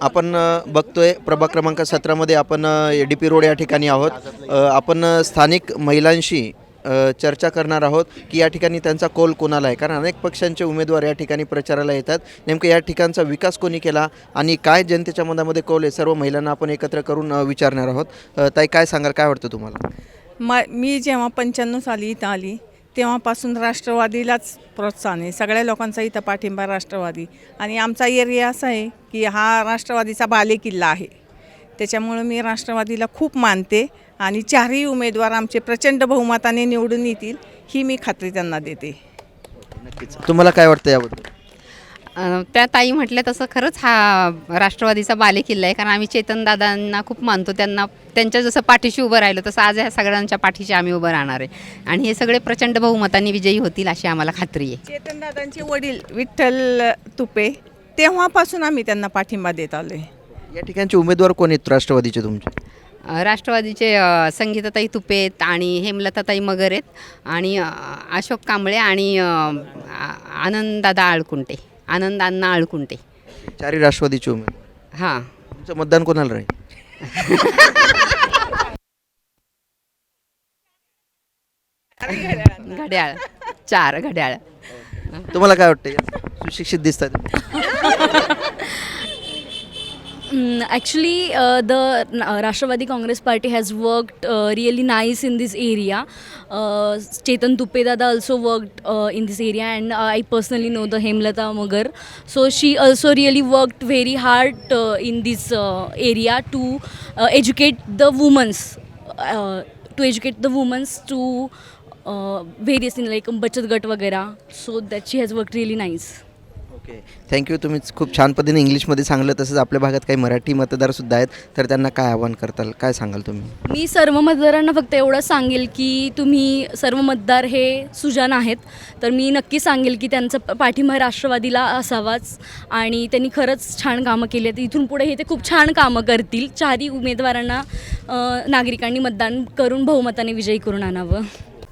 आपण बघतोय प्रभाग क्रमांक सतरामध्ये आपण डी पी रोड या ठिकाणी आहोत. आपण स्थानिक महिलांशी चर्चा करणार आहोत की या ठिकाणी त्यांचा कौल कोणाला आहे? कारण अनेक पक्षांचे उमेदवार या ठिकाणी प्रचाराला येतात. नेमकं या ठिकाणचा विकास कोणी केला आणि काय जनतेच्या मनामध्ये कौल आहे? सर्व महिलांना आपण एकत्र करून विचारणार आहोत. ताई काय सांगाल? काय वाटतं तुम्हाला? म मी जेव्हा पंच्याण्णव साली इथं आली तेव्हापासून राष्ट्रवादीलाच प्रोत्साहन आहे. सगळ्या लोकांचा इथं पाठिंबा राष्ट्रवादी. आणि आमचा एरिया असा आहे की हा राष्ट्रवादीचा बालेकिल्ला आहे. त्याच्यामुळं मी राष्ट्रवादीला खूप मानते आणि चारही उमेदवार आमचे प्रचंड बहुमताने निवडून येतील ही मी खात्री त्यांना देते. नक्कीच. तुम्हाला काय वाटतं याबद्दल? त्या ताई म्हटल्या तसं खरंच हा राष्ट्रवादीचा बालेकिल्ला आहे कारण आम्ही चेतनदादांना खूप मानतो. त्यांना त्यांच्या जसं पाठीशी उभं राहिलं तसं आज ह्या सगळ्यांच्या पाठीशी आम्ही उभं राहणार आहे. आणि हे सगळे प्रचंड बहुमतांनी विजयी होतील अशी आम्हाला खात्री आहे. चेतनदादांचे वडील विठ्ठल तुपे तेव्हापासून आम्ही त्यांना पाठिंबा देत आलो आहे या ठिकाणचे उमेदवार कोण आहेत? राष्ट्रवादीचे तुमचे? राष्ट्रवादीचे संगीताताई तुपे आहेत आणि हेमलताताई मगर आहेत. आणि अशोक कांबळे आणि आनंददादा आळकुंटे. आनंद अण्णा आळकुंटे चारही राष्ट्रवादीचे उमेदवार हां. तुमचं मतदान कोणाला राहील? घड्याळ. चार घड्याळ. तुम्हाला काय वाटतं सुशिक्षित दिसतात actually the Rashtravadi Congress party has worked really nice in this area Chetan Tupedada also worked in this area and I personally know the Hemlata Magar so she also really worked very hard in this area to educate the womens to educate the womens to various in like बचत गट वगैरे so that she has work really nice okay thank you तुम्ही खूप छान पद्धतीने इंग्लिशमध्ये सांगलं तसंच आपल्या भागात काही मराठी मतदारसुद्धा आहेत. तर त्यांना काय आव्हान करताल? काय सांगाल तुम्ही? मी सर्व मतदारांना फक्त एवढंच सांगेल की तुम्ही सर्व मतदार हे सुजान आहेत. तर मी नक्की सांगेल की त्यांचा प- पाठिंबा राष्ट्रवादीला असावाच आणि त्यांनी खरंच छान कामं केली आहेत. इथून पुढे हे ते खूप छान कामं करतील. चारही उमेदवारांना अ, नागरिकांनी मतदान करून बहुमताने विजयी करून आणावं.